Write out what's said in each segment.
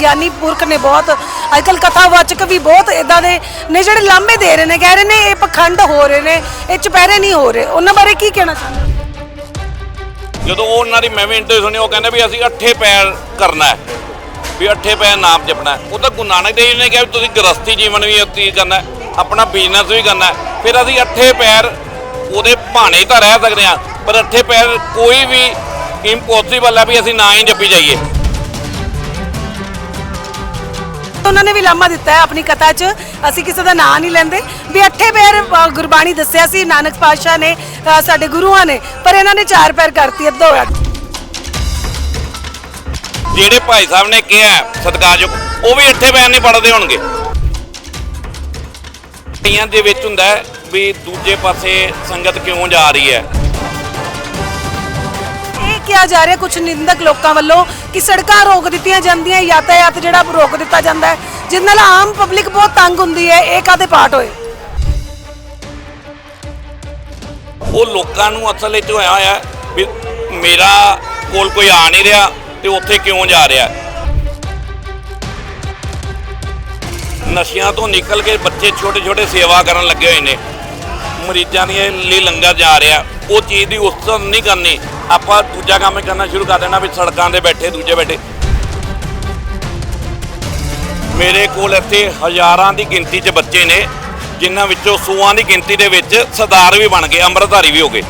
ਗਿਆਨੀ ਪੁਰਖ ਨੇ ਬਹੁਤ ਅੱਜਕੱਲ ਕਥਾਵਾਚਕ ਵੀ ਬਹੁਤ ਇਦਾਂ ਦੇ ਨੇ ਜਿਹੜੇ ਲਾਂਭੇ ਦੇ ਰਹੇ ਨੇ, ਕਹਿ ਰਹੇ ਨੇ ਇਹ ਪਖੰਡ ਹੋ ਰਹੇ ਨੇ, ਇਹ ਚੁਪਹਿਰੇ ਨਹੀਂ ਹੋ ਰਹੇ। ਉਹਨਾਂ ਬਾਰੇ ਕੀ ਕਹਿਣਾ ਚਾਹੁੰਦੇ ਜਦੋਂ ਉਹ ਉਹਨਾਂ ਦੀ, ਮੈਂ ਵੀ ਇੰਟਰਵਿਊ ਸੁਣੀ, ਉਹ ਕਹਿੰਦੇ ਵੀ ਅਸੀਂ ਅੱਠੇ ਪੈਰ ਕਰਨਾ ਹੈ, ਵੀ ਅੱਠੇ ਪੈਰ ਨਾਮ ਜਪਣਾ ਉਹ ਤਾਂ ਗੁਰੂ ਨਾਨਕ ਦੇਵ ਜੀ ਨੇ ਕਿਹਾ ਵੀ ਤੁਸੀਂ ਗ੍ਰਸਤੀ ਜੀਵਨ ਵੀ ਅਤੀ ਕਰਨਾ ਆਪਣਾ ਬਿਜ਼ਨਸ ਵੀ ਕਰਨਾ ਫਿਰ ਅਸੀਂ ਅੱਠੇ ਪੈਰ ਉਹਦੇ ਭਾਣੇ ਤਾਂ ਰਹਿ ਸਕਦੇ ਹਾਂ, ਪਰ ਅੱਠੇ ਪੈਰ ਕੋਈ ਵੀ ਇੰਪੋਸੀਬਲ ਹੈ ਵੀ ਅਸੀਂ ਨਾ ਹੀ ਜਪੀ ਜਾਈਏ। ਉਹਨਾਂ ਨੇ ਵੀ ਲਾਮਾ ਦਿੱਤਾ ਹੈ ਆਪਣੀ ਕਥਾ 'ਚ। ਅਸੀਂ ਕਿਸੇ ਦਾ ਨਾਂ ਨਹੀਂ ਲੈਂਦੇ। ਵੀ ਅੱਠੇ ਪੈਰ ਅ, ਗੁਰਬਾਣੀ ਦੱਸਿਆ ਸੀ ਨਾਨਕ ਪਾਤਸ਼ਾਹ ਨੇ ਅ, ਸਾਡੇ ਗੁਰੂਆਂ ਨੇ ਪਰ ਇਹਨਾਂ ਨੇ ਚਾਰ ਪੈਰ ਕਰਤੀ ਅੱਧੋ ਹੋਇਆ ਜਿਹੜੇ ਭਾਈ ਸਾਹਿਬ ਨੇ ਕਿਹਾ ਹੈ, ਸਤਿਕਾਰਯੋਗ ਉਹ ਵੀ ਅੱਠੇ ਪੈਰ ਨਹੀਂ ਪੜਦੇ ਹੋਣਗੇ। ਕਈਆਂ ਦੇ ਵਿੱਚ ਹੁੰਦਾ ਹੈ ਵੀ ਦੂਜੇ ਪਾਸੇ ਸੰਗਤ ਕਿਉਂ ਜਾ ਰਹੀ ਹੈ? ਕਿਹਾ ਜਾ ਰਿਹਾ ਕੁਝ ਨਿੰਦਕ ਲੋਕਾਂ ਵੱਲੋਂ ਕਿ ਸੜਕਾਂ ਰੋਕ ਦਿੱਤੀਆਂ ਜਾਂਦੀਆਂ, ਯਾਤਾਯਾਤ ਜਿਹੜਾ ਰੋਕ ਦਿੱਤਾ ਜਾਂਦਾ ਹੈ, ਜਿਸ ਨਾਲ ਆਮ ਪਬਲਿਕ ਬਹੁਤ ਤੰਗ ਹੁੰਦੀ ਹੈ, ਇਹ ਕਾਦੇ ਪਾਰਟ ਹੋਏ? ਉਹ ਲੋਕਾਂ ਨੂੰ ਅਸਲ ਵਿੱਚ ਹੋਇਆ ਹੋਇਆ ਵੀ ਮੇਰਾ ਕੋਲ ਕੋਈ ਆ ਨਹੀਂ ਰਿਹਾ ਤੇ ਉੱਥੇ ਕਿਉਂ ਜਾ ਰਿਹਾ ਨਸ਼ਿਆਂ ਤੋਂ ਨਿਕਲ ਕੇ ਬੱਚੇ ਛੋਟੇ ਛੋਟੇ ਸੇਵਾ ਕਰਨ ਲੱਗੇ ਹੋਏ ਨੇ। ਮਰੀਜ਼ਾਂ ਦੇ ਲਈ ਲੰਗਰ ਜਾ ਰਿਹਾ। ਉਹ ਚੀਜ਼ ਦੀ ਉਸਤਤ ਨਹੀਂ ਕਰਨੀ। ਆਪਾਂ ਦੂਜਾ ਕੰਮ ਕਰਨਾ ਸ਼ੁਰੂ ਕਰ ਦੇਣਾ ਵੀ ਸੜਕਾਂ ਦੇ ਬੈਠੇ, ਦੂਜੇ ਬੈਠੇ। ਮੇਰੇ ਕੋਲ ਇੱਥੇ ਹਜ਼ਾਰਾਂ ਦੀ ਗਿਣਤੀ 'ਚ ਬੱਚੇ ਨੇ, ਜਿਨ੍ਹਾਂ ਵਿੱਚੋਂ ਸੌਆਂ ਦੀ ਗਿਣਤੀ ਦੇ ਵਿੱਚ ਸਰਦਾਰ ਵੀ ਬਣ ਗਏ, ਅੰਮ੍ਰਿਤਧਾਰੀ ਵੀ ਹੋ ਗਏ।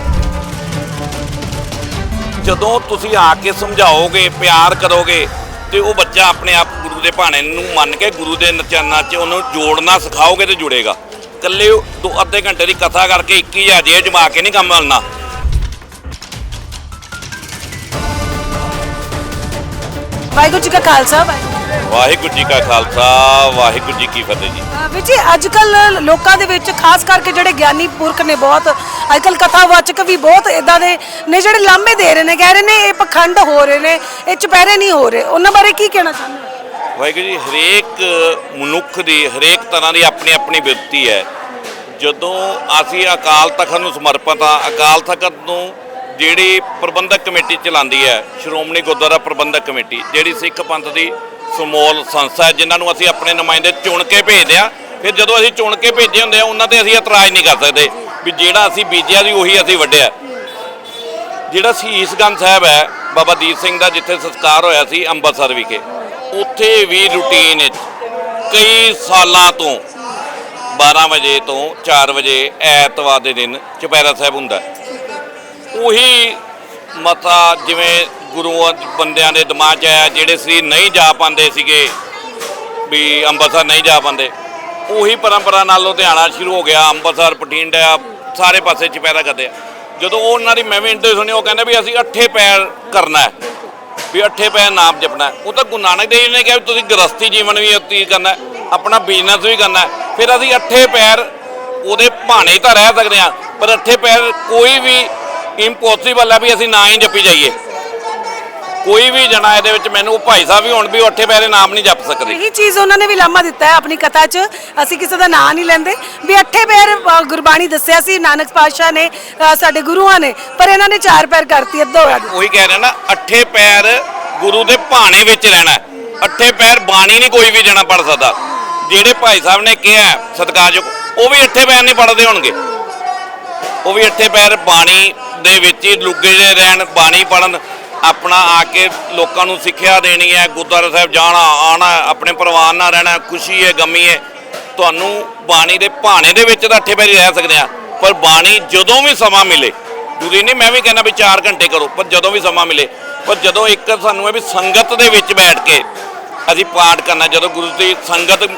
ਜਦੋਂ ਤੁਸੀਂ ਆ ਕੇ ਸਮਝਾਓਗੇ, ਪਿਆਰ ਕਰੋਗੇ, ਤੇ ਉਹ ਬੱਚਾ ਆਪਣੇ ਆਪ ਗੁਰੂ ਦੇ ਭਾਣੇ ਨੂੰ ਮੰਨ ਕੇ ਗੁਰੂ ਦੇ ਚਰਨਾਂ 'ਚ ਉਹਨੂੰ ਜੋੜਨਾ ਸਿਖਾਓਗੇ ਤੇ ਜੁੜੇਗਾ। ਇਕੱਲੇ ਦੋ ਅੱਧੇ ਘੰਟੇ ਦੀ ਕਥਾ ਕਰਕੇ 21000 ਜੇ ਜਮਾ ਕੇ ਨਹੀਂ ਕੰਮ ਮਿਲਣਾ ਵਾਹਿਗੁਰੂ ਜੀ ਕਾ ਖਾਲਸਾ ਵਾਹਿਗੁਰੂ ਵਾਹਿਗੁਰੂ ਜੀ ਕਾ ਖਾਲਸਾ ਵਾਹਿਗੁਰੂ ਜੀ ਕੀ ਫਤਿਹ ਜੀ। ਵੀਰ ਜੀ ਅੱਜ ਕੱਲ ਲੋਕਾਂ ਦੇ ਵਿੱਚ ਖਾਸ ਕਰਕੇ ਜਿਹੜੇ ਗਿਆਨੀ ਪੁਰਖ ਨੇ ਬਹੁਤ ਅੱਜ ਕੱਲ ਕਥਾਵਾਚਕ ਵੀ ਬਹੁਤ ਇਦਾਂ ਦੇ ਨੇ ਜਿਹੜੇ ਲਾਂਭੇ ਦੇ ਰਹੇ ਨੇ ਕਹਿ ਰਹੇ ਨੇ ਇਹ ਪਖੰਡ ਹੋ ਰਹੇ ਨੇ ਇਹ ਚੁਪਹਿਰੇ ਨਹੀਂ ਹੋ ਰਹੇ। ਉਹਨਾਂ ਬਾਰੇ ਕੀ ਕਹਿਣਾ ਚਾਹੁੰਦੇ ਹੋ? ਵਾਹਿਗੁਰੂ ਜੀ ਹਰੇਕ ਮਨੁੱਖ ਦੀ ਹਰੇਕ ਤਰ੍ਹਾਂ ਦੀ ਆਪਣੀ ਆਪਣੀ ਬਿਰਤੀ ਹੈ। ਜਦੋਂ ਅਸੀਂ ਅਕਾਲ ਤਖਤ ਨੂੰ ਸਮਰਪਿਤ ਆ ਅਕਾਲ ਤਖਤ ਨੂੰ ਜਿਹੜੀ ਪ੍ਰਬੰਧਕ ਕਮੇਟੀ ਚਲਾਉਂਦੀ ਹੈ, ਸ਼੍ਰੋਮਣੀ ਗੁਰਦੁਆਰਾ ਪ੍ਰਬੰਧਕ ਕਮੇਟੀ, ਜਿਹੜੀ ਸਿੱਖ ਪੰਥ ਦੀ ਸਮੋਲ ਸੰਸਥਾ ਹੈ, ਜਿਨ੍ਹਾਂ ਨੂੰ ਅਸੀਂ ਆਪਣੇ ਨੁਮਾਇੰਦੇ ਚੁਣ ਕੇ ਭੇਜਦੇ ਆ ਫਿਰ ਜਦੋਂ ਅਸੀਂ ਚੁਣ ਕੇ ਭੇਜੇ ਹੁੰਦੇ ਆ ਉਹਨਾਂ ਤੇ ਅਸੀਂ ਇਤਰਾਜ਼ ਨਹੀਂ ਕਰ ਸਕਦੇ ਵੀ ਜਿਹੜਾ ਅਸੀਂ ਬੀਜਿਆ ਸੀ, ਉਹੀ ਅਸੀਂ ਵੱਢਿਆ। ਜਿਹੜਾ ਸੀਸਗੰਜ ਸਾਹਿਬ ਹੈ, ਬਾਬਾ ਦੀਪ ਸਿੰਘ ਦਾ, ਜਿੱਥੇ ਸੰਸਕਾਰ ਹੋਇਆ ਸੀ ਅੰਮ੍ਰਿਤਸਰ ਵਿਖੇ, ਉੱਥੇ ਵੀ ਰੂਟੀਨ ਵਿੱਚ ਕਈ ਸਾਲਾਂ ਤੋਂ 12 ਵਜੇ ਤੋਂ 4 ਵਜੇ ਐਤਵਾਰ ਦੇ ਦਿਨ ਚੁਪਹਿਰਾ ਸਾਹਿਬ ਹੁੰਦਾ ਉਹੀ ਮਤਾ ਜਿਵੇਂ ਗੁਰੂਆਂ ਬੰਦਿਆਂ ਦੇ ਦਿਮਾਗ 'ਚ ਆਇਆ, ਜਿਹੜੇ ਸੀ ਨਹੀਂ ਜਾ ਪਾਉਂਦੇ ਸੀਗੇ, ਵੀ ਅੰਮ੍ਰਿਤਸਰ ਨਹੀਂ ਜਾ ਪਾਉਂਦੇ। ਉਹੀ ਪਰੰਪਰਾ ਨਾਲ ਲੁਧਿਆਣਾ ਸ਼ੁਰੂ ਹੋ ਗਿਆ, ਅੰਮ੍ਰਿਤਸਰ, ਬਠਿੰਡਾ ਸਾਰੇ ਪਾਸੇ 'ਚ ਪੈਦਾ ਕਰਦੇ ਆ। ਜਦੋਂ ਉਹ ਉਹਨਾਂ ਦੀ ਮੈਂ ਵੀ ਇੰਟਰਵਿਊ ਸੁਣੀ, ਉਹ ਕਹਿੰਦੇ ਵੀ ਅਸੀਂ ਅੱਠੇ ਪੈਰ ਕਰਨਾ ਹੈ, ਵੀ ਅੱਠੇ ਪੈਰ ਨਾਮ ਜਪਣਾ ਉਹ ਤਾਂ ਗੁਰੂ ਨਾਨਕ ਦੇਵ ਜੀ ਨੇ ਕਿਹਾ ਵੀ ਤੁਸੀਂ ਗ੍ਰਸਤੀ ਜੀਵਨ ਵੀ ਅਤੀ ਕਰਨਾ ਆਪਣਾ ਬਿਜ਼ਨਸ ਵੀ ਕਰਨਾ ਫਿਰ ਅਸੀਂ ਅੱਠੇ ਪੈਰ ਉਹਦੇ ਭਾਣੇ ਤਾਂ ਰਹਿ ਸਕਦੇ ਹਾਂ, ਪਰ ਅੱਠੇ ਪੈਰ ਕੋਈ ਵੀ ਇੰਪੋਸੀਬਲ ਹੈ ਵੀ ਅਸੀਂ ਨਾ ਹੀ ਜਪੀ ਜਾਈਏ। ਕੋਈ ਵੀ ਜਣਾ ਇਹਦੇ ਵਿੱਚ ਮੈਨੂੰ ਉਹ ਭਾਈ ਸਾਹਿਬ ਵੀ ਹੁਣ ਵੀ ਉਹ ਅੱਠੇ ਪੈਰੇ ਨਾਮ ਨਹੀਂ ਜਪ ਸਕਦੇ। ਇਹੀ ਚੀਜ਼ ਉਹਨਾਂ ਨੇ ਵੀ ਲਾਮਾ ਦਿੱਤਾ ਹੈ ਆਪਣੀ ਕਥਾ 'ਚ। ਅਸੀਂ ਕਿਸੇ ਦਾ ਨਾਂ ਨਹੀਂ ਲੈਂਦੇ। ਵੀ ਅੱਠੇ ਪੈਰ ਅ, ਗੁਰਬਾਣੀ ਦੱਸਿਆ ਸੀ ਨਾਨਕ ਪਾਤਸ਼ਾਹ ਨੇ ਅ, ਸਾਡੇ ਗੁਰੂਆਂ ਨੇ ਪਰ ਇਹਨਾਂ ਨੇ ਚਾਰ ਪੈਰ ਕਰਤੀ ਅੱਧੋ ਹੋਇਆ। ਉਹੀ ਕਹਿ ਰਿਹਾ ਨਾ ਅੱਠੇ ਪੈਰ ਗੁਰੂ ਦੇ ਭਾਣੇ ਵਿੱਚ ਰਹਿਣਾ ਹੈ। ਅੱਠੇ ਪੈਰ ਬਾਣੀ ਨਹੀਂ ਕੋਈ ਵੀ ਜਣਾ ਪੜ ਸਕਦਾ। ਜਿਹੜੇ ਭਾਈ ਸਾਹਿਬ ਨੇ ਕਿਹਾ ਸਤਿਕਾਰਯੋਗ ਉਹ ਵੀ ਅੱਠੇ ਪੈਰ ਨਹੀਂ ਪੜਦੇ ਹੋਣਗੇ। ਉਹ ਵੀ ਅੱਠੇ ਪੈਰ ਬਾਣੀ ਦੇ ਵਿੱਚ ਹੀ ਲੁੱਗੇ ਜੇ ਰਹਿਣ, ਬਾਣੀ ਪੜਨ ਆਪਣਾ ਆ ਕੇ ਲੋਕਾਂ ਨੂੰ ਸਿੱਖਿਆ ਦੇਣੀ ਹੈ, ਗੁਰਦੁਆਰਾ ਸਾਹਿਬ ਜਾਣਾ ਆਣਾ ਆਪਣੇ ਪਰਿਵਾਰ ਨਾਲ ਰਹਿਣਾ, ਖੁਸ਼ੀ ਹੈ, ਗਮੀ ਹੈ। ਤੁਹਾਨੂੰ ਬਾਣੀ ਦੇ ਭਾਣੇ ਦੇ ਵਿੱਚ ਤਾਂ ਅੱਠੇ ਪੈਰ ਰਹਿ ਸਕਦੇ ਆ, ਪਰ ਬਾਣੀ ਜਦੋਂ ਵੀ ਸਮਾਂ ਮਿਲੇ, ਜ਼ਰੂਰੀ ਨਹੀਂ ਮੈਂ ਵੀ ਕਹਿੰਦਾ ਵੀ 4 ਘੰਟੇ ਕਰੋ, ਪਰ ਜਦੋਂ ਵੀ ਸਮਾਂ ਮਿਲੇ, ਪਰ ਜਦੋਂ ਇੱਕ ਸਾਨੂੰ ਹੈ ਵੀ ਸੰਗਤ ਦੇ ਵਿੱਚ ਬੈਠ ਕੇ ਅਸੀਂ ਪਾਠ ਕਰਨਾ, ਜਦੋਂ ਗੁਰੂ ਦੀ ਸੰਗਤ,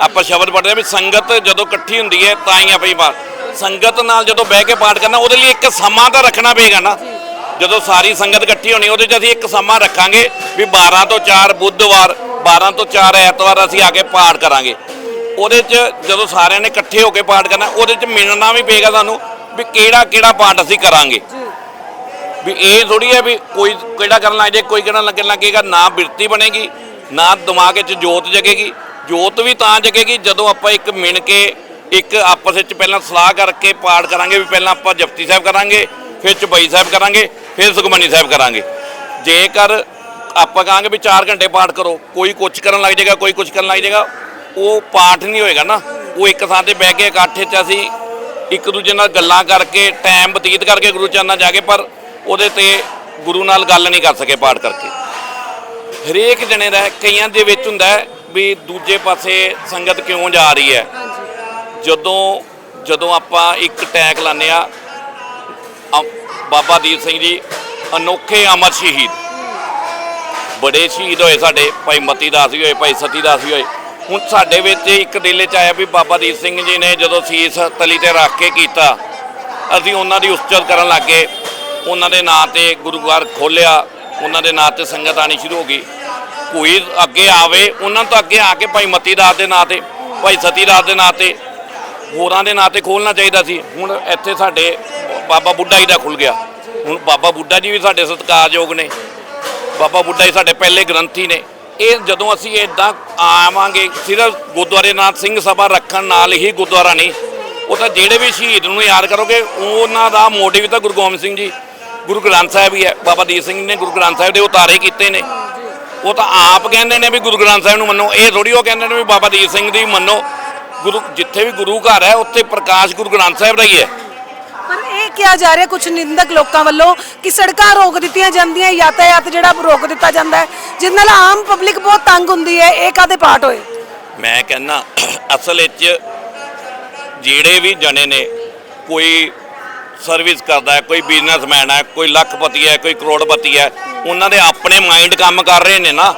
ਆਪਾਂ ਸ਼ਬਦ ਪੜ੍ਹਦੇ ਹਾਂ ਵੀ ਸੰਗਤ ਜਦੋਂ ਇਕੱਠੀ ਹੁੰਦੀ ਹੈ, ਤਾਂ ਹੀ ਆਪਾਂ ਹੀ ਸੰਗਤ ਨਾਲ ਜਦੋਂ ਬਹਿ ਕੇ ਪਾਠ ਕਰਨਾ, ਉਹਦੇ ਲਈ ਇੱਕ ਸਮਾਂ ਤਾਂ ਰੱਖਣਾ ਪਏਗਾ ਨਾ। ਜਦੋਂ ਸਾਰੀ ਸੰਗਤ ਇਕੱਠੀ ਹੋਣੀ, ਉਹਦੇ 'ਚ ਅਸੀਂ ਇੱਕ ਸਮਾਂ ਰੱਖਾਂਗੇ ਵੀ 12 ਤੋਂ 4 ਬੁੱਧਵਾਰ 12 ਤੋਂ 4 ਐਤਵਾਰ ਅਸੀਂ ਆ ਕੇ ਪਾਠ ਕਰਾਂਗੇ। ਉਹਦੇ 'ਚ ਜਦੋਂ ਸਾਰਿਆਂ ਨੇ ਇਕੱਠੇ ਹੋ ਕੇ ਪਾਠ ਕਰਨਾ, ਉਹਦੇ 'ਚ ਮਿਲਣਾ ਵੀ ਪਏਗਾ ਸਾਨੂੰ ਵੀ ਕਿਹੜਾ ਕਿਹੜਾ ਪਾਠ ਅਸੀਂ ਕਰਾਂਗੇ। ਵੀ ਇਹ ਥੋੜੀ ਹੈ ਵੀ ਕੋਈ ਕਿਹੜਾ ਕਰਨ ਲੱਗ ਜੇ ਕੋਈ ਕਿਹੜਾ ਲੱਗਣ ਲੱਗੇਗਾ ਨਾ ਬਿਰਤੀ ਬਣੇਗੀ, ਨਾ ਦਿਮਾਗ 'ਚ ਜੋਤ ਜਗੇਗੀ। ਜੋਤ ਵੀ ਤਾਂ ਜਗੇਗੀ ਜਦੋਂ ਆਪਾਂ ਇੱਕ ਮਿਣ ਕੇ ਇੱਕ ਆਪਸ ਵਿੱਚ ਪਹਿਲਾਂ ਸਲਾਹ ਕਰਕੇ ਪਾਠ ਕਰਾਂਗੇ ਵੀ ਪਹਿਲਾਂ ਆਪਾਂ ਜਪਤੀ ਸਾਹਿਬ ਕਰਾਂਗੇ, ਫਿਰ ਚੁਪਈ ਸਾਹਿਬ ਕਰਾਂਗੇ, ਫਿਰ ਸੁਖਮਨੀ ਸਾਹਿਬ ਕਰਾਂਗੇ। ਜੇਕਰ ਆਪਾਂ ਕਹਾਂਗੇ ਵੀ 4 ਘੰਟੇ ਪਾਠ ਕਰੋ, ਕੋਈ ਕੁਛ ਕਰਨ ਲੱਗ ਜਾਏਗਾ, ਕੋਈ ਕੁਛ ਕਰਨ ਲੱਗ ਜਾਏਗਾ, ਉਹ ਪਾਠ ਨਹੀਂ ਹੋਏਗਾ ਨਾ। ਉਹ ਇੱਕ ਥਾਂ ਤੇ ਬਹਿ ਕੇ ਇਕੱਠ 'ਚ ਅਸੀਂ ਇੱਕ ਦੂਜੇ ਨਾਲ ਗੱਲਾਂ ਕਰਕੇ ਟਾਈਮ ਬਤੀਤ ਕਰਕੇ ਗੁਰੂ ਚਰਨਾਂ ਜਾ ਕੇ ਪਰ ਉਹਦੇ ਤੇ ਗੁਰੂ ਨਾਲ ਗੱਲ ਨਹੀਂ ਕਰ ਸਕੇ ਪਾਠ ਕਰਕੇ। ਹਰੇਕ ਜਣੇ ਦਾ ਕਈਆਂ ਦੇ ਵਿੱਚ ਹੁੰਦਾ ਵੀ ਦੂਜੇ ਪਾਸੇ ਸੰਗਤ ਕਿਉਂ ਜਾ ਰਹੀ ਹੈ? ਜਦੋਂ ਜਦੋਂ ਆਪਾਂ ਇੱਕ ਟੈਗ ਲਾਉਂਦੇ ਆ ਅਮ- ਬਾਬਾ ਦੀਪ ਸਿੰਘ ਜੀ, ਅਨੋਖੇ ਅਮਰ ਸ਼ਹੀਦ। ਬੜੇ ਸ਼ਹੀਦ ਹੋਏ ਸਾਡੇ, ਭਾਈ ਮਤੀ ਦਾਸ ਵੀ ਹੋਏ, ਭਾਈ ਸਤੀ ਦਾਸ ਵੀ ਹੋਏ। ਹੁਣ ਸਾਡੇ ਵਿੱਚ ਇੱਕ ਦਿਲ 'ਚ ਆਇਆ ਵੀ ਬਾਬਾ ਦੀਪ ਸਿੰਘ ਜੀ ਨੇ ਜਦੋਂ ਸੀਸ ਤਲੀ ਤੇ ਰੱਖ ਕੇ ਕੀਤਾ, ਅਸੀਂ ਉਹਨਾਂ ਦੀ ਉਸਤਤ ਕਰਨ ਲੱਗੇ ਉਹਨਾਂ ਦੇ ਨਾਂ ਤੇ ਗੁਰੂਗਾਰ ਖੋਲਿਆ ਉਹਨਾਂ ਦੇ ਨਾਂ ਤੇ ਸੰਗਤ ਆਣੀ ਸ਼ੁਰੂ ਹੋ ਗਈ। ਕੋਈ ਅੱਗੇ ਆਵੇ, ਉਹਨਾਂ ਤੋਂ ਅੱਗੇ ਆ ਕੇ ਭਾਈ ਮਤੀ ਦਾਸ ਦੇ ਨਾਂ ਤੇ, ਭਾਈ ਸਤੀ ਦਾਸ ਦੇ ਨਾਂ ਤੇ ਹੋਰਾਂ ਦੇ ਨਾਂ ਤੇ ਖੋਲਣਾ ਚਾਹੀਦਾ ਸੀ। ਹੁਣ ਇੱਥੇ ਸਾਡੇ ਬਾਬਾ ਬੁੱਢਾ ਜੀ ਦਾ ਖੁੱਲ ਗਿਆ। ਹੁਣ ਬਾਬਾ ਬੁੱਢਾ ਜੀ ਵੀ ਸਾਡੇ ਸਤਿਕਾਰਯੋਗ ਨੇ। ਬਾਬਾ ਬੁੱਢਾ ਜੀ ਸਾਡੇ ਪਹਿਲੇ ਗ੍ਰੰਥੀ ਨੇ। ਇਹ ਜਦੋਂ ਅਸੀਂ ਇਦਾਂ ਆਵਾਂਗੇ, ਸਿਰਫ ਗੁਰਦੁਆਰੇ ਨਾਥ ਸਿੰਘ ਸਭਾ ਰੱਖਣ ਨਾਲ ਹੀ ਗੁਰਦੁਆਰਾ ਨਹੀਂ, ਉਹ ਤਾਂ ਜਿਹੜੇ ਵੀ ਸ਼ਹੀਦ ਨੂੰ ਯਾਦ ਕਰੋਗੇ, ਉਹਨਾਂ ਦਾ ਮੋਟਿਵ ਤਾਂ ਗੁਰੂ ਗੋਬਿੰਦ ਸਿੰਘ ਜੀ, ਗੁਰੂ ਗ੍ਰੰਥ ਸਾਹਿਬ ਹੀ ਹੈ। ਬਾਬਾ ਦੀਪ ਸਿੰਘ ਨੇ ਗੁਰੂ ਗ੍ਰੰਥ ਸਾਹਿਬ ਦੇ ਉਤਾਰੇ ਕੀਤੇ ਨੇ। ਉਹ ਤਾਂ ਆਪ ਕਹਿੰਦੇ ਨੇ ਵੀ ਗੁਰੂ ਗ੍ਰੰਥ ਸਾਹਿਬ ਨੂੰ ਮੰਨੋ। ਇਹ ਥੋੜੀ ਉਹ ਕਹਿੰਦੇ ਨੇ ਵੀ ਬਾਬਾ ਦੀਪ ਸਿੰਘ ਦੀ ਮੰਨੋ। ਗੁਰੂ ਜਿੱਥੇ ਵੀ ਗੁਰੂ ਘਰ ਹੈ ਉੱਥੇ ਪ੍ਰਕਾਸ਼ ਗੁਰੂ ਗ੍ਰੰਥ ਸਾਹਿਬ ਦਾ ਹੀ ਹੈ। ਪਰ ਇਹ ਕਿਹਾ ਜਾ ਰਿਹਾ ਕੁਝ ਨਿੰਦਕ ਲੋਕਾਂ ਵੱਲੋਂ ਕਿ ਸੜਕਾਂ ਰੋਕ ਦਿੱਤੀਆਂ ਜਾਂਦੀਆਂ ਯਾਤਾਯਾਤ ਜਿਹੜਾ ਰੋਕ ਦਿੱਤਾ ਜਾਂਦਾ ਹੈ ਜਿਸ ਨਾਲ ਆਮ ਪਬਲਿਕ ਬਹੁਤ ਤੰਗ ਹੁੰਦੀ ਹੈ ਇਹ ਕਾਦੇ ਪਾਰਟ ਹੋਏ? ਮੈਂ ਕਹਿੰਦਾ ਅਸਲ ਵਿੱਚ ਜਿਹੜੇ ਵੀ ਜਣੇ ਨੇ ਕੋਈ ਸਰਵਿਸ ਕਰਦਾ ਹੈ ਕੋਈ ਬਿਜ਼ਨਸਮੈਨ ਹੈ ਕੋਈ ਲੱਖਪਤੀ ਹੈ ਕੋਈ ਕਰੋੜਪਤੀ ਹੈ ਉਹਨਾਂ ਦੇ ਆਪਣੇ ਮਾਈਂਡ ਕੰਮ ਕਰ ਰਹੇ ਨੇ ਨਾ।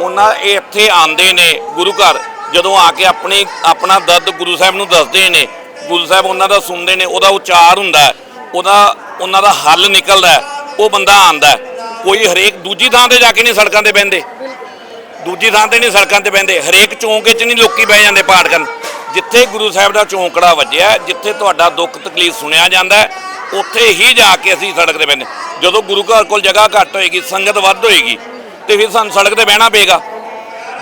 ਉਹਨਾਂ ਇਹ ਇੱਥੇ ਆਉਂਦੇ ਨੇ ਗੁਰੂ ਘਰ ਜਦੋਂ ਆ ਕੇ ਆਪਣੀ, ਆਪਣਾ ਦਰਦ ਗੁਰੂ ਸਾਹਿਬ ਨੂੰ ਦੱਸਦੇ ਨੇ, ਗੁਰੂ ਸਾਹਿਬ ਉਹਨਾਂ ਦਾ ਸੁਣਦੇ ਨੇ, ਉਹਦਾ ਉਚਾਰ ਹੁੰਦਾ ਉਹਦਾ, ਉਹਨਾਂ ਦਾ ਹੱਲ ਨਿਕਲਦਾ ਉਹ ਬੰਦਾ ਆਂਦਾ ਕੋਈ ਹਰੇਕ, ਦੂਜੀ ਥਾਂ ਤੇ ਜਾ ਕੇ ਨਹੀਂ ਸੜਕਾਂ ਤੇ ਬਹਿੰਦੇ। ਦੂਜੀ ਥਾਂ ਤੇ ਨਹੀਂ ਸੜਕਾਂ ਤੇ ਬਹਿੰਦੇ। ਹਰੇਕ ਚੌਂਕ 'ਚ ਨਹੀਂ ਲੋਕੀ ਬਹਿ ਜਾਂਦੇ ਪਾਠ ਕਰਨ। ਜਿੱਥੇ ਗੁਰੂ ਸਾਹਿਬ ਦਾ ਚੌਂਕੜਾ ਵੱਜਿਆ, ਜਿੱਥੇ ਤੁਹਾਡਾ ਦੁੱਖ ਤਕਲੀਫ ਸੁਣਿਆ ਜਾਂਦਾ ਉੱਥੇ ਹੀ ਜਾ ਕੇ ਅਸੀਂ ਸੜਕ ਤੇ ਬਹਿੰਦੇ। ਜਦੋਂ ਗੁਰੂ ਘਰ ਕੋਲ ਜਗ੍ਹਾ ਘੱਟ ਹੋਏਗੀ, ਸੰਗਤ ਵੱਧ ਹੋਏਗੀ, ਤੇ ਫਿਰ ਸਾਨੂੰ ਸੜਕ ਤੇ ਬਹਿਣਾ ਪਏਗਾ।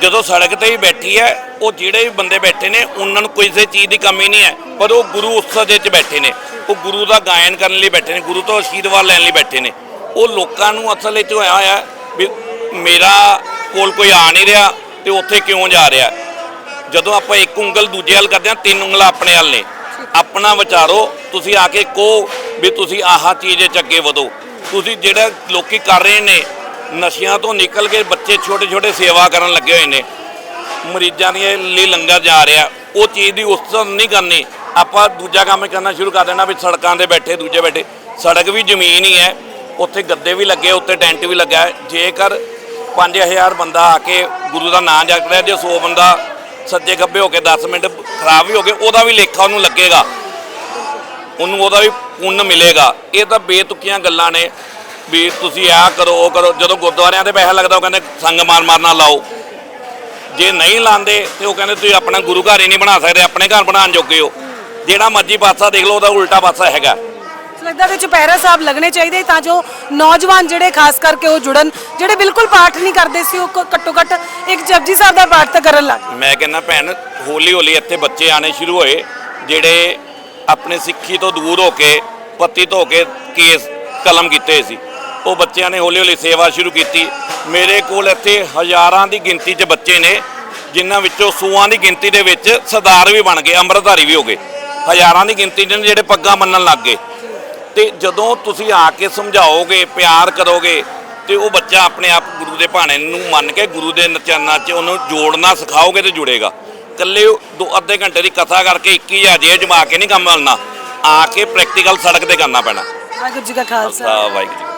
ਜਦੋਂ ਸੜਕ ਤੇ ਹੀ ਬੈਠੀ ਹੈ, ਉਹ ਜਿਹੜੇ ਵੀ ਬੰਦੇ ਬੈਠੇ ਨੇ, ਉਹਨਾਂ ਨੂੰ ਕਿਸੇ ਚੀਜ਼ ਦੀ ਕਮੀ ਨਹੀਂ ਹੈ, ਪਰ ਉਹ ਗੁਰੂ ਉਤਸਵ ਦੇ ਵਿੱਚ ਬੈਠੇ ਨੇ। ਉਹ ਗੁਰੂ ਦਾ ਗਾਇਨ ਕਰਨ ਲਈ ਬੈਠੇ ਨੇ, ਗੁਰੂ ਤੋਂ ਆਸ਼ੀਰਵਾਦ ਲੈਣ ਲਈ ਬੈਠੇ ਨੇ। ਉਹ ਲੋਕਾਂ ਨੂੰ ਅਸਲ ਵਿੱਚ ਹੋਇਆ ਹੋਇਆ ਵੀ ਮੇਰਾ ਕੋਲ ਕੋਈ ਆ ਨਹੀਂ ਰਿਹਾ ਤੇ ਉੱਥੇ ਕਿਉਂ ਜਾ ਰਿਹਾ? ਜਦੋਂ ਆਪਾਂ ਇੱਕ ਉਂਗਲ ਦੂਜੇ ਵੱਲ ਕਰਦੇ ਹਾਂ, ਤਿੰਨ ਉਂਗਲਾਂ ਆਪਣੇ ਵੱਲ ਨੇ। ਆਪਣਾ ਵਿਚਾਰੋ, ਤੁਸੀਂ ਆ ਕੇ ਕਹੋ ਵੀ ਤੁਸੀਂ ਆਹ ਚੀਜ਼ 'ਚ ਅੱਗੇ ਵਧੋ। ਤੁਸੀਂ ਜਿਹੜਾ ਲੋਕੀ ਕਰ ਰਹੇ ਨੇ ਨਸ਼ਿਆਂ ਤੋਂ ਨਿਕਲ ਕੇ ਬੱਚੇ ਛੋਟੇ ਛੋਟੇ ਸੇਵਾ ਕਰਨ ਲੱਗੇ ਹੋਏ ਨੇ। ਮਰੀਜ਼ਾਂ ਦੇ ਲਈ ਲੰਗਰ ਜਾ ਰਿਹਾ। ਉਹ ਚੀਜ਼ ਦੀ ਉਸਤਤ ਨਹੀਂ ਕਰਨੀ। ਆਪਾਂ ਦੂਜਾ ਕੰਮ ਕਰਨਾ ਸ਼ੁਰੂ ਕਰ ਦੇਣਾ ਵੀ ਸੜਕਾਂ ਤੇ ਬੈਠੇ, ਦੂਜੇ ਬੈਠੇ। ਸੜਕ ਵੀ ਜ਼ਮੀਨ ਹੀ ਹੈ। ਉੱਥੇ ਗੱਦੇ ਵੀ ਲੱਗੇ ਉੱਤੇ ਟੈਂਟ ਵੀ ਲੱਗਾ। ਹੈ ਜੇਕਰ 5000 ਬੰਦਾ ਆ ਕੇ ਗੁਰੂ ਦਾ ਨਾਮ ਜਪ ਰਿਹਾ, ਜੇ 100 ਬੰਦਾ ਸੱਜੇ ਗੱਬੇ ਹੋ ਕੇ 10 ਮਿੰਟ ਖਰਾਬ ਵੀ ਹੋ ਗਏ, ਉਹਦਾ ਵੀ ਲੇਖਾ ਉਹਨੂੰ ਲੱਗੇਗਾ। ਉਹਨੂੰ ਉਹਦਾ ਵੀ ਪੁੰਨ ਮਿਲੇਗਾ। ਇਹ ਤਾਂ ਬੇਤੁਕੀਆਂ ਗੱਲਾਂ ਨੇ। ਵੀ ਤੁਸੀਂ ਆਹ ਕਰੋ ਉਹ ਕਰੋ। ਜਦੋਂ ਗੁਰਦੁਆਰਿਆਂ ਤੇ ਪੈਸਾ ਲੱਗਦਾ ਉਹ ਕਹਿੰਦੇ ਸੰਗ ਮਾਰ ਮਾਰਨਾ ਲਾਓ। ਜੇ ਨਹੀਂ ਲਾਉਂਦੇ ਤੇ ਉਹ ਕਹਿੰਦੇ ਤੁਸੀਂ ਆਪਣਾ ਗੁਰੂ ਘਰ ਹੀ ਨਹੀਂ ਬਣਾ ਸਕਦੇ ਆਪਣੇ ਘਰ ਬਣਾਉਣ ਜੋਗੇ ਹੋ। ਜਿਹੜਾ ਮਰਜ਼ੀ ਪਾਸਾ ਦੇਖ ਲਓ ਉਹਦਾ ਉਲਟਾ ਪਾਸਾ ਹੈਗਾ। ਲੱਗਦਾ ਵਿੱਚ ਚੁਪਹਿਰਾ ਸਾਹਿਬ ਲੱਗਣੇ ਚਾਹੀਦੇ ਤਾਂ ਜੋ ਨੌਜਵਾਨ ਜਿਹੜੇ ਖਾਸ ਕਰਕੇ ਉਹ ਜੁੜਨ ਜਿਹੜੇ ਬਿਲਕੁਲ ਪਾਠ ਨਹੀਂ ਕਰਦੇ ਸੀ ਉਹ ਕ- ਘੱਟੋ ਘੱਟ ਇੱਕ ਜਪਜੀ ਸਾਹਿਬ ਦਾ ਪਾਠ ਤਾਂ ਕਰਨ ਲੱਗ ਮੈਂ ਕਹਿੰਦਾ ਭੈਣ ਹੌਲੀ ਹੌਲੀ ਇੱਥੇ ਬੱਚੇ ਆਣੇ ਸ਼ੁਰੂ ਹੋਏ ਜਿਹੜੇ ਆਪਣੇ ਸਿੱਖੀ ਤੋਂ ਦੂਰ ਹੋ ਕੇ ਪਤਿਤ ਹੋ ਕੇ ਕੇਸ ਕਲਮ ਕੀਤੇ ਸੀ। ਉਹ ਬੱਚਿਆਂ ਨੇ ਹੌਲੀ ਹੌਲੀ ਸੇਵਾ ਸ਼ੁਰੂ ਕੀਤੀ। ਮੇਰੇ ਕੋਲ ਇੱਥੇ ਹਜ਼ਾਰਾਂ ਦੀ ਗਿਣਤੀ 'ਚ ਬੱਚੇ ਨੇ ਜਿਨ੍ਹਾਂ ਵਿੱਚੋਂ ਸੂਆਂ ਦੀ ਗਿਣਤੀ ਦੇ ਵਿੱਚ ਸਰਦਾਰ ਵੀ ਬਣ ਗਏ ਅੰਮ੍ਰਿਤਧਾਰੀ ਵੀ ਹੋ ਗਏ। ਹਜ਼ਾਰਾਂ ਦੀ ਗਿਣਤੀ 'ਚ ਨੇ ਜਿਹੜੇ ਪੱਗਾਂ ਮੰਨਣ ਲੱਗ ਗਏ। ਤੇ ਜਦੋਂ ਤੁਸੀਂ ਆ ਕੇ ਸਮਝਾਓਗੇ ਪਿਆਰ ਕਰੋਗੇ ਤੇ ਉਹ ਬੱਚਾ ਆਪਣੇ ਆਪ ਗੁਰੂ ਦੇ ਭਾਣੇ ਨੂੰ ਮੰਨ ਕੇ ਗੁਰੂ ਦੇ ਨਚਾਨਾਂ 'ਚ ਉਹਨੂੰ ਜੋੜਨਾ ਸਿਖਾਓਗੇ ਤੇ ਜੁੜੇਗਾ। ਇਕੱਲੇ ਦੋ ਅੱਧੇ ਘੰਟੇ ਦੀ ਕਥਾ ਕਰਕੇ 21000 ਜੇਬ ਜਮਾ ਕੇ ਨਹੀਂ ਕੰਮ ਮਿਲਣਾ ਆ ਕੇ ਪ੍ਰੈਕਟੀਕਲ ਸੜਕ ਤੇ ਕਰਨਾ ਪੈਣਾ। ਵਾਹਿਗੁਰੂ ਜੀ ਕਾ ਖਾਲਸਾ। ਵਾਹਿਗੁਰੂ ਜੀ